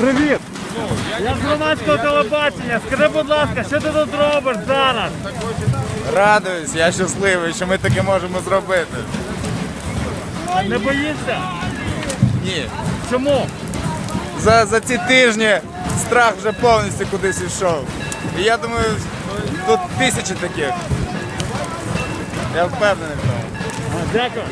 Привіт! Я з громадського телебачення. Скажи, будь ласка, що ти тут робиш зараз? Радуюсь, я щасливий, що ми таке можемо зробити. Не боїшся? Ні. Чому? За, за ці тижні страх вже повністю кудись йшов. І я думаю, тут тисячі таких. Я впевнений в тому. Дякую.